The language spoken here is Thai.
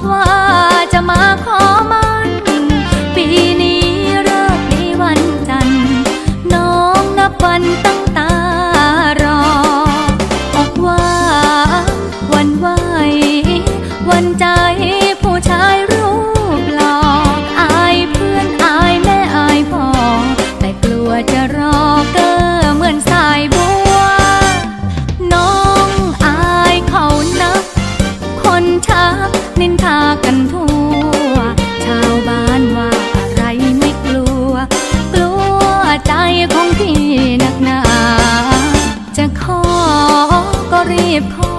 กว่าจะมาขอมันปีนี้เริกในวันจันทร์น้องนับวันตั้งตารอ บอกว่า วันไหววันจัน นินทากันทั่ว ชาวบ้านว่าอะไรไม่กลัว กลัวใจของพี่นักหนา จะขอก็รีบขอ